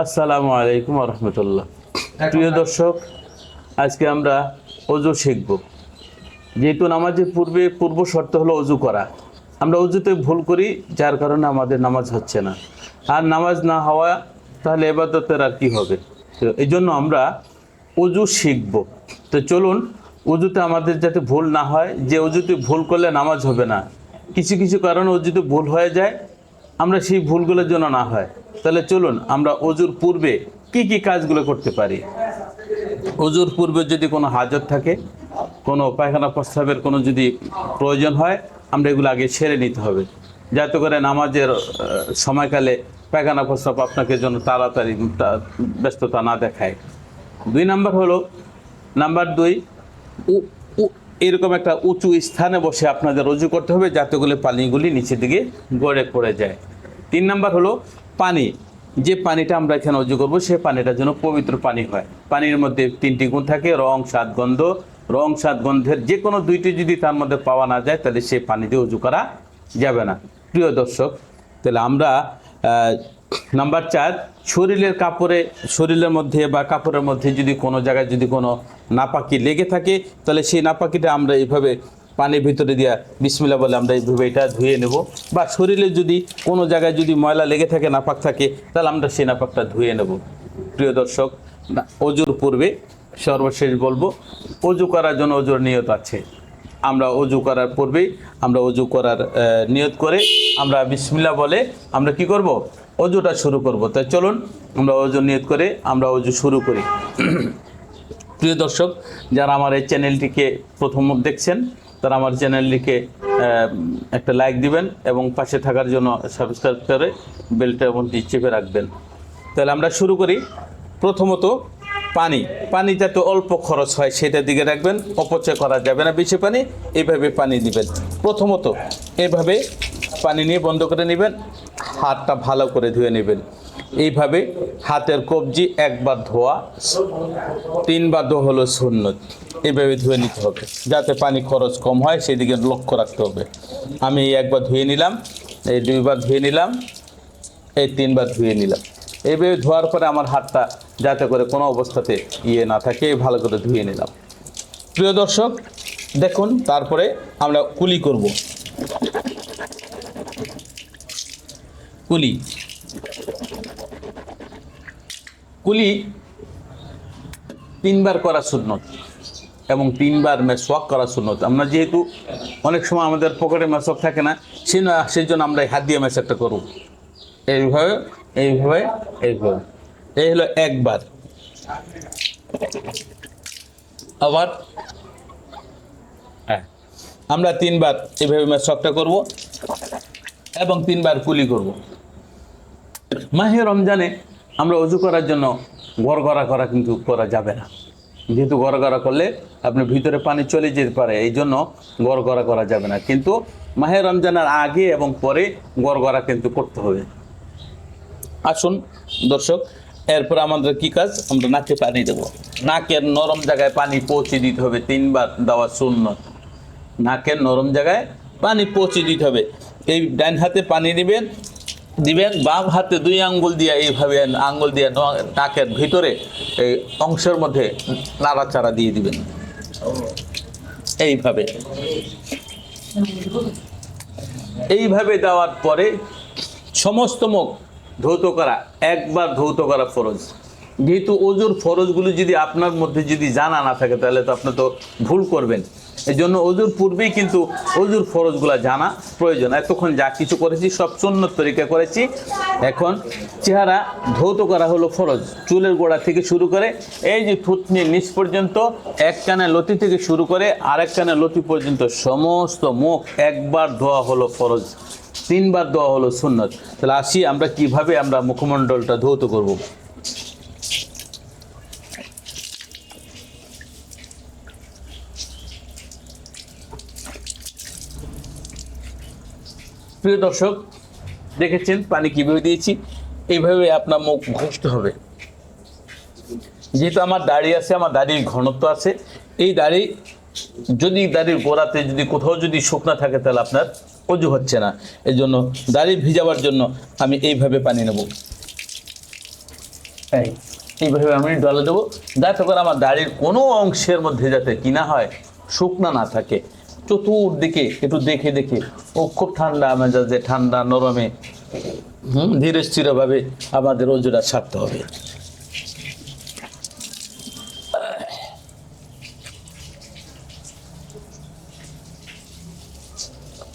আসসালামু আলাইকুম রহমতুল্লাহ প্রিয় দর্শক, আজকে আমরা অজু শিখব। যেহেতু নামাজের পূর্বে, পূর্ব শর্ত হলো অজু করা। আমরা অজুতে ভুল করি, যার কারণে আমাদের নামাজ হচ্ছে না। আর নামাজ না হওয়া, তাহলে এবাদতের আর কি হবে? তো এই জন্য আমরা অজু শিখব। তো চলুন অজুতে আমাদের যাতে ভুল না হয়, যে অজুতে ভুল করলে নামাজ হবে না। কিছু কিছু কারণে অজুতে ভুল হয়ে যায়, আমরা সেই ভুলগুলোর জন্য না হয়। তাহলে চলুন আমরা অজুর পূর্বে কি কি কাজগুলো করতে পারি? অজুর পূর্বে যদি কোনো হাজত থাকে, কোনো পায়খানা প্রস্রাবের কোনো যদি প্রয়োজন হয়, আমরা এগুলো আগে সেরে নিতে হবে। যাতে করে নামাজের সময়কালে পায়খানা প্রস্রাব আপনাকে যেন তাড়াতাড়ি ব্যস্ততা না দেখায়। দুই নাম্বার হলো, নাম্বার দুই এরকম একটা উঁচু স্থানে বসে আপনাদের রজু করতে হবে, যাতে করে পানিগুলি নিচের দিকে গড়ে পড়ে যায়। তিন নাম্বার হলো পানি, যে পানিটা আমরা এখানে অজু করব, সে পানিটা যেন পবিত্র পানি হয়। পানির মধ্যে তিনটি গুণ থাকে, রং, স্বাদ, গন্ধ। রং, স্বাদ, গন্ধের যে কোনো দুইটি যদি তার মধ্যে পাওয়া না যায়, তাহলে সে পানি দিয়ে অজু করা যাবে না। প্রিয় দর্শক, তাহলে আমরা নাম্বার চার, শরীরের কাপড়ে, শরীরের মধ্যে বা কাপড়ের মধ্যে যদি কোনো জায়গায় যদি কোনো নাপাকি লেগে থাকে, তাহলে সেই নাপাকিটা আমরা এইভাবে পানির ভিতরে দিয়া বিসমিল্লা বলে আমরা এইভাবে এটা ধুয়ে নেব। বা শরীরে যদি কোনো জায়গায় যদি ময়লা লেগে থাকে, নাপাক থাকে, তাহলে আমরা সেই নাপাকটা ধুয়ে নেব। প্রিয় দর্শক অজুর পূর্বে সর্বশেষ বলব, অজু করার জন্য অজুর নিয়ত আছে। আমরা অজু করার পূর্বেই আমরা অজু করার নিয়ত করে আমরা বিসমিল্লা বলে আমরা কি করব? অজুটা শুরু করব। তাই চলুন, আমরা অজু নিয়ত করে আমরা অজু শুরু করি। প্রিয় দর্শক, যারা আমার এই চ্যানেলটিকে প্রথম দেখছেন, তারা আমার চ্যানেলটিকে একটা লাইক দিবেন এবং পাশে থাকার জন্য সাবস্ক্রাইব করে বেলটা মধ্যে চেপে রাখবেন। তাহলে আমরা শুরু করি। প্রথমত পানি। পানি যাতে অল্প খরচ হয় সেটার দিকে রাখবেন, অপচয় করা যাবে না বেশি পানি এইভাবে পানি দিবেন। প্রথমত এভাবে পানি নিয়ে বন্ধ করে নেবেন, হাতটা ভালো করে ধুয়ে নেবেন। এইভাবে হাতের কবজি একবার ধোয়া তিনবার ধোয়া হলো সুন্নত। এইভাবে ধুয়ে নিতে হবে। যাতে পানি খরচ কম হয়, সেদিকে লক্ষ্য রাখতে হবে। আমি একবার ধুয়ে নিলাম, এই দুইবার ধুয়ে নিলাম, এই তিনবার ধুয়ে নিলাম। এইভাবে ধোয়ার পরে আমার হাতটা যাতে করে কোনো অবস্থাতে ইয়ে না থাকে ভালো করে ধুয়ে নিলাম। প্রিয় দর্শক, দেখুন, তারপরে আমরা কুলি করব। কুলি। কুলি তিনবার করা সুন্নত এবং তিনবার মেসওয়াক করা সুন্নত। আমরা যেহেতু অনেক সময় আমাদের পকেটে মেসওয়াক থাকে না সে না সেই জন্য আমরা এই হাত দিয়ে মেসওয়াকটা করব। এইভাবে এইভাবে এইভাবে। এই হলো একবার। আবার হ্যাঁ আমরা তিনবার এইভাবে মেসওয়াকটা করব এবং তিনবার কুলি করব। মাহে রমজানে আমরা অজু করার জন্য গড়গড়া করা কিন্তু করা যাবে না। যেহেতু গড়গড়া করলে আপনি ভিতরে পানি চলে যেতে পারে, এই জন্য গড়গড়া করা যাবে না। কিন্তু মাহে রমজানের আগে এবং পরে গড়গড়া কিন্তু করতে হবে। আসুন দর্শক, এরপর আমাদের কি কাজ? আমরা নাকে পানি দেব। নাকের নরম জায়গায় পানি পৌঁছে দিতে হবে, তিনবার দেওয়া শূন্য নাকের নরম জায়গায় পানি পৌঁছে দিতে হবে। এই ডান হাতে পানি দিবেন দিবেন, বাম হাতে দুই আঙ্গুল দিয়ে এইভাবে আঙ্গুল দিয়ে নাকের ভিতরে এই অংশের মধ্যে নাড়াচাড়া দিয়ে দিবেন। এইভাবে। এইভাবে দেওয়ার পরে সমস্ত মুখ ধৌত করা, একবার ধৌত করা ফরজ। যেহেতু অজুর ফরজগুলো যদি আপনার মধ্যে যদি জানা না থাকে, তাহলে তো আপনি তো ভুল করবেন। এই জন্য অজুর পূর্বেই কিন্তু অজুর ফরজগুলো জানা প্রয়োজন। এতক্ষণ যা কিছু করেছি, সব সুন্নত তরিকা করেছি। এখন চেহারা ধৌত করা হলো ফরজ। চুলের গোড়া থেকে শুরু করে এই যে থুতনির নিচ পর্যন্ত, এক কানে লতি থেকে শুরু করে আরেক কানে লতি পর্যন্ত সমস্ত মুখ একবার ধোয়া হলো ফরজ। তিনবার দেওয়া হলো সুন্নত। তাহলে আসি আমরা কীভাবে আমরা মুখমণ্ডলটা ধৌত করব। প্রিয় দর্শক, দেখেছেন, পানি কীভাবে দিয়েছি? এইভাবে আপনার মুখ ঘষতে হবে। যেহেতু আমার দাড়ি আছে, আমার দাড়ির ঘনত্ব আছে, এই দাড়ি যদি, দাড়ির গোড়াতে যদি কোথাও যদি শুকনা থাকে, তাহলে আপনার অজু হচ্ছে না। এই জন্য দাড়ি ভিজাবার জন্য আমি এইভাবে পানি নেব। এই, এইভাবে আমি ডলে দেবো। যাতে করে আমার দাড়ির কোনো অংশের মধ্যে যাতে কিনা হয়, শুকনা না থাকে। চতুর্দিকে একটু দেখে দেখে। ও খুব ঠান্ডা মেজাজে, ঠান্ডা, নরমে। হুম, ধীরে স্থিরভাবে আমাদের ওজোটা ছাড়তে হবে।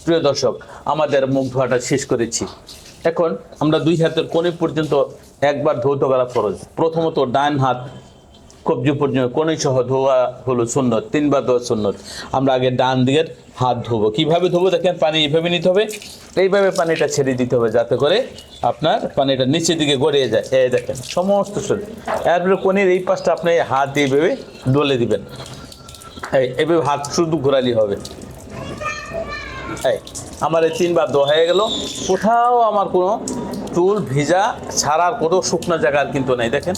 প্রিয় দর্শক, আমাদের মুখ ধোয়াটা শেষ করেছি। এখন আমরা দুই হাতের কোণে পর্যন্ত একবার ধৌত করা ফরজ। প্রথমত ডান হাত কবজি পর্যন্ত কোণে সহ ধোয়া হলো সুন্নত, তিনবার ধোয়া সুন্নত। আমরা আগে ডান দিকের হাত ধোবো। কীভাবে ধোবো দেখেন? পানি এইভাবে নিতে হবে। এইভাবে পানিটা ছেড়ে দিতে হবে যাতে করে আপনার পানিটা নিচের দিকে গড়িয়ে যায়। এই দেখেন, সমস্ত শরীর। এরপরে কোণের এই পাশটা আপনি হাত দিয়ে এইভাবে ডলে দিবেন। এই এইভাবে হাত শুধু ঘোরালি হবে। আমার এই তিনবার দোয়া হয়ে গেল। কোথাও আমার কোনো চুল, ভিজা, ছাড়ার কোনো শুকনো জায়গার কিন্তু নেই। দেখেন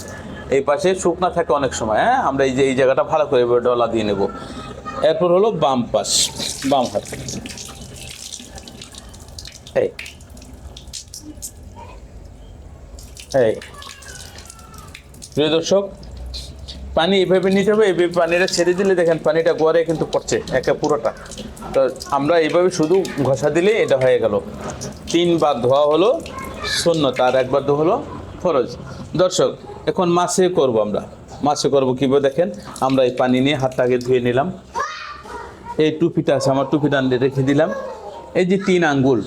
এই পাশে শুকনা থাকে অনেক সময় হ্যাঁ? আমরা এই যে, এই জায়গাটা ভালো করে এভাবে ডলা দিয়ে নেব। এরপর হলো বাম পাশ, বাম হাত। এই। এই। প্রিয় দর্শক, পানি এভাবে নিতে হবে এইভাবে পানিটা ছেড়ে দিলে দেখেন পানিটা গড়ে কিন্তু পড়ছে, একে পুরোটা। তো আমরা এইভাবে শুধু ঘষা দিলে এটা হয়ে গেল। তিনবার ধোয়া হলো, শূন্য, তার একবার ধোয়া হলো, ফরজ। দর্শক এখন মাছে করব আমরা। মাছে করব কীভাবে দেখেন? আমরা এই পানি নিয়ে হাতটা আগে ধুয়ে নিলাম। এই টুপিটা আছে, আমার টুপিটা রেখে দিলাম। এই যে তিন আঙ্গুল,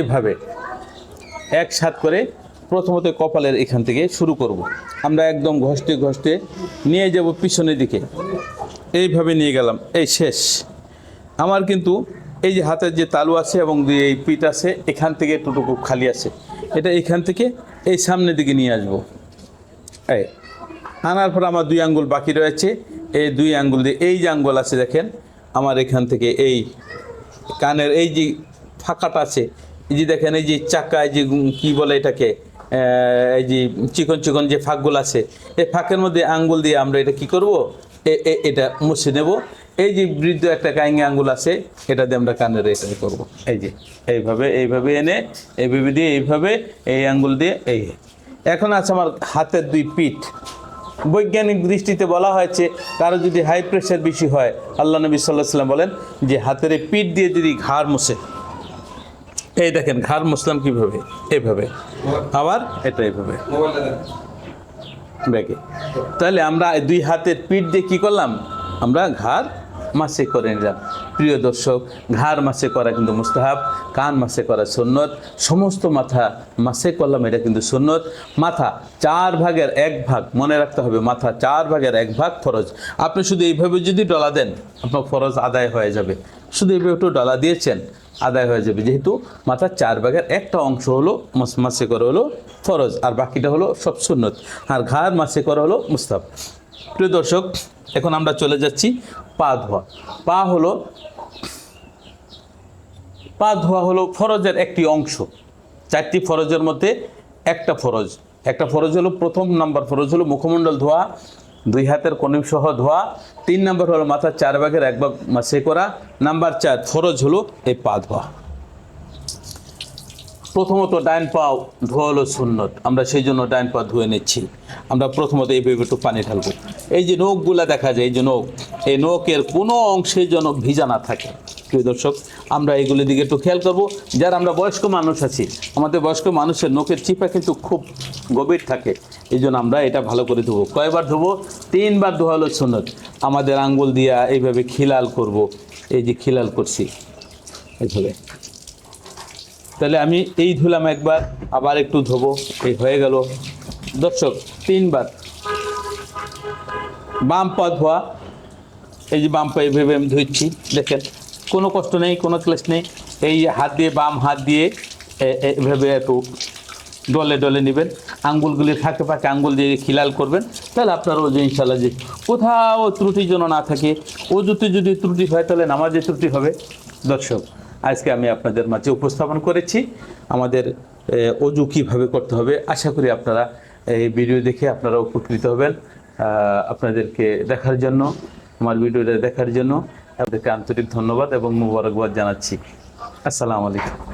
এভাবে একসাথ করে প্রথমত কপালের এখান থেকে শুরু করব। আমরা একদম ঘষতে ঘষতে নিয়ে যাব পিছনের দিকে। এইভাবে নিয়ে গেলাম। এই শেষ। আমার কিন্তু এই যে হাতের যে তালু আছে এবং এই পিঠ আছে, এখান থেকে টুটুকু খালি আছে। এটা এখান থেকে এই সামনের দিকে নিয়ে আসব। এই, আনার পর আমার দুই আঙ্গুল বাকি রয়েছে। এই দুই আঙ্গুল দিয়ে, এই যে আঙ্গুল আছে দেখেন, আমার এখান থেকে এই কানের এই যে ফাঁকাটা আছে, এই যে দেখেন, এই যে চাকা, এই যে কি বলে এটাকে এই যে চিকন চিকন যে ফাঁকগুলো আছে, এই ফাঁকের মধ্যে আঙ্গুল দিয়ে আমরা এটা কি করব? এটা মুছে নেব। এই যে বৃদ্ধ একটা কাইঙ্গে আঙ্গুল আছে, এটা দিয়ে আমরা কানের এটা করব। এই যে, এইভাবে এইভাবে এনে, এইভাবে দিয়ে, এইভাবে এই আঙ্গুল দিয়ে, এই এখন আছে আমার হাতের দুই পিঠ। বৈজ্ঞানিক দৃষ্টিতে বলা হয়েছে কারও যদি হাই প্রেশার বেশি হয়, আল্লাহ নবী সাল্লাহ সাল্লাম বলেন যে হাতের এই পিঠ দিয়ে যদি ঘাড় মুছে, এই দেখেন ঘাড় মুসলাম কীভাবে? এভাবে। আবার এটা এইভাবে ব্যাগে। তাহলে আমরা দুই হাতের পিঠ দিয়ে কী করলাম? আমরা ঘাড় মাসে করে নিলাম। প্রিয় দর্শক, ঘাড় মাসে করা কিন্তু মুস্তাহাব, কান মাসে করা সুন্নত, সমস্ত মাথা মাসে করলাম, এটা কিন্তু সুন্নত। মাথা চার ভাগের এক ভাগ, মনে রাখতে হবে, মাথা চার ভাগের এক ভাগ ফরজ। আপনি শুধু এইভাবে যদি ডলা দেন, আপনার ফরজ আদায় হয়ে যাবে। শুধু এইভাবে একটু ডলা দিয়েছেন, আদায় হয়ে যাবে। যেহেতু মাথার চার ভাগের একটা অংশ হলো, মাসে করা হলো ফরজ, আর বাকিটা হলো সব সুন্নত। আর ঘাড় মাসে করা হলো মুস্তাব প্রিয় দর্শক, এখন আমরা চলে যাচ্ছি পা ধোয়া। পা হলো, পা ধোয়া হলো ফরজের একটি অংশ। চারটি ফরজের মধ্যে একটা ফরজ। একটা ফরজ হলো প্রথম নাম্বার ফরজ হলো মুখমণ্ডল ধোয়া, দুই হাতের কনিম সহ ধোয়া, তিন নাম্বার হলো মাথার চার ভাগের এক ভাগ মাসে করা, নাম্বার চার ফরজ হলো এই পা ধোয়া। প্রথমত ডাইন পা ধোয়া হলো সুন্নত। আমরা সেই জন্য ডাইন পা ধুয়ে নিচ্ছি। আমরা প্রথমত এইভাবে একটু পানি ঢালবো। এই যে নখগুলা দেখা যায়, এই যে নখ, এই নখের কোনো অংশে যেন ভিজা না থাকে। প্রিয় দর্শক, আমরা এইগুলির দিকে একটু খেয়াল করব। যারা আমরা বয়স্ক মানুষ আছি, আমাদের বয়স্ক মানুষের নখের চিপা কিন্তু খুব গভীর থাকে। এই জন্য আমরা এটা ভালো করে ধোবো। কয়বার ধোবো? তিনবার ধোয়া হলো সুন্নত। আমাদের আঙ্গুল দিয়া এইভাবে খিলাল করব। এই যে খিলাল করছি, এইভাবে। তাহলে আমি এই ধুলাম একবার, আবার একটু ধোবো। এই হয়ে গেল। দর্শক, তিনবার। বাম পা ধোয়া। এই যে বাম পা এইভাবে আমি ধুচ্ছি, দেখেন। কোনো কষ্ট নেই, কোনো ক্লেশ নেই। এই হাত দিয়ে, বাম হাত দিয়ে এভাবে একটু ডলে ডলে নেবেন। আঙ্গুলগুলি ফাঁকে ফাঁকে আঙ্গুল দিয়ে খিলাল করবেন। তাহলে আপনার ওজু ইনশাল্লাহ যে কোথাও ত্রুটি যেন না থাকে ওজুতে যদি ত্রুটি হয়, তাহলে নামাজে ত্রুটি হবে। দর্শক আজকে আমি আপনাদের মাঝে উপস্থাপন করেছি। আমাদের অজু কীভাবে করতে হবে, আশা করি আপনারা এই ভিডিও দেখে আপনারা উপকৃত হবেন আপনাদেরকে দেখার জন্য, আমার ভিডিওটা দেখার জন্য। আপনাদেরকে আন্তরিক ধন্যবাদ এবং মুবারকবাদ জানাচ্ছি। আসসালামু আলাইকুম।